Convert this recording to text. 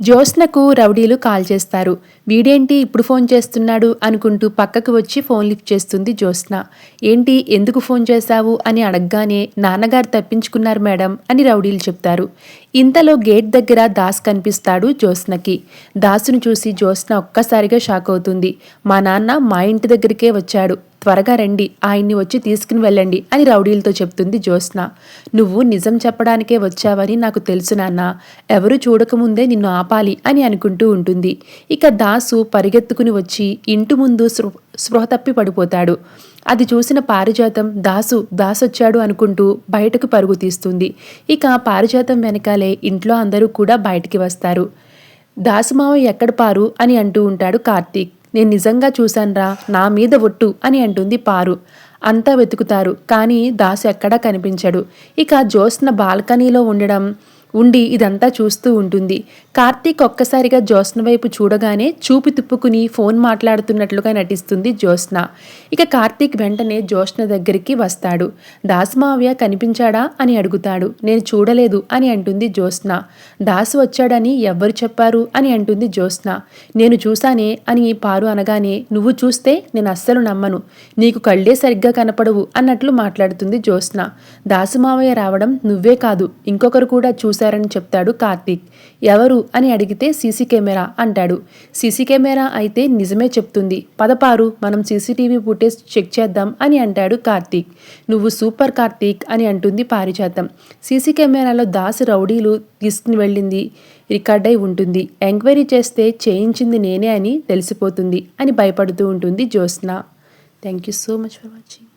జ్యోత్స్నకు రౌడీలు కాల్ చేస్తారు. వీడేంటి ఇప్పుడు ఫోన్ చేస్తున్నాడు అనుకుంటూ పక్కకు వచ్చి ఫోన్ లిఫ్ట్ చేస్తుంది జ్యోత్స్న. ఏంటి ఎందుకు ఫోన్ చేశావు అని అడగగానే నాన్నగారు తప్పించుకున్నారు మేడం అని రౌడీలు చెప్తారు. ఇంతలో గేట్ దగ్గర దాస్ కనిపిస్తాడు జ్యోత్స్నకి. దాసును చూసి జ్యోత్స్న ఒక్కసారిగా షాక్ అవుతుంది. మా నాన్న మా ఇంటి దగ్గరికే వచ్చాడు. త్వరగా రండి ఆయన్ని వచ్చి తీసుకుని వెళ్ళండి అని రౌడీలతో చెప్తుంది జ్యోత్స్న. నువ్వు నిజం చెప్పడానికే వచ్చావని నాకు తెలుసు నాన్న. ఎవరు చూడకముందే నిన్ను ఆపాలి అని అనుకుంటూ ఉంటుంది. ఇక దాసు పరిగెత్తుకుని వచ్చి ఇంటి ముందు స్పృహ తప్పి పడిపోతాడు. అది చూసిన పారిజాతం దాసు దాసొచ్చాడు అనుకుంటూ బయటకు పరుగు తీస్తుంది. ఇక పారిజాతం వెనకాలే ఇంట్లో అందరూ కూడా బయటికి వస్తారు. దాసుమావ ఎక్కడ పారు అని అంటూ ఉంటాడు కార్తీక్. నేను నిజంగా చూశాన్రా నా మీద ఒట్టు అని అంటుంది పారు. అంతా వెతుకుతారు కానీ దాసు ఎక్కడా కనిపించడు. ఇక జ్యోత్స్న బాల్కనీలో ఉండడం ఉండి ఇదంతా చూస్తూ ఉంటుంది. కార్తీక్ ఒక్కసారిగా జ్యోత్స్న వైపు చూడగానే చూపు తిప్పుకుని ఫోన్ మాట్లాడుతున్నట్లుగా నటిస్తుంది జ్యోత్స్న. ఇక కార్తీక్ వెంటనే జ్యోత్స్న దగ్గరికి వస్తాడు. దాసమావ్య కనిపించాడా? అని అడుగుతాడు. నేను చూడలేదు అని అంటుంది జ్యోత్స్న. దాసు వచ్చాడని ఎవ్వరు చెప్పారు? అని అంటుంది జ్యోత్స్న. నేను చూశానే అని పారు అనగానే నువ్వు చూస్తే నేను అస్సలు నమ్మను. నీకు కళ్ళే సరిగ్గా కనపడవు అన్నట్లు మాట్లాడుతుంది జ్యోత్స్న. దాసుమావయ్య రావడం నువ్వే కాదు. ఇంకొకరు కూడా చూశారని చెప్తాడు కార్తీక్. ఎవరు? అని అడిగితే సీసీ కెమెరా అంటాడు. సీసీ కెమెరా అయితే నిజమే చెప్తుంది. పదపారు మనం సీసీటీవీ ఫుటేజ్ చెక్ చేద్దాం అని అంటాడు కార్తీక్. నువ్వు సూపర్ కార్తీక్ అని అంటుంది పారిజాతం. సీసీ కెమెరాలో దాసు రౌడీలు తీసుకుని వెళ్ళింది. రికార్డ్ అయి ఉంటుంది. ఎంక్వైరీ చేస్తే చేయించింది నేనే అని తెలిసిపోతుంది అని భయపడుతూ ఉంటుంది Jyotsna. Thank you so much for watching.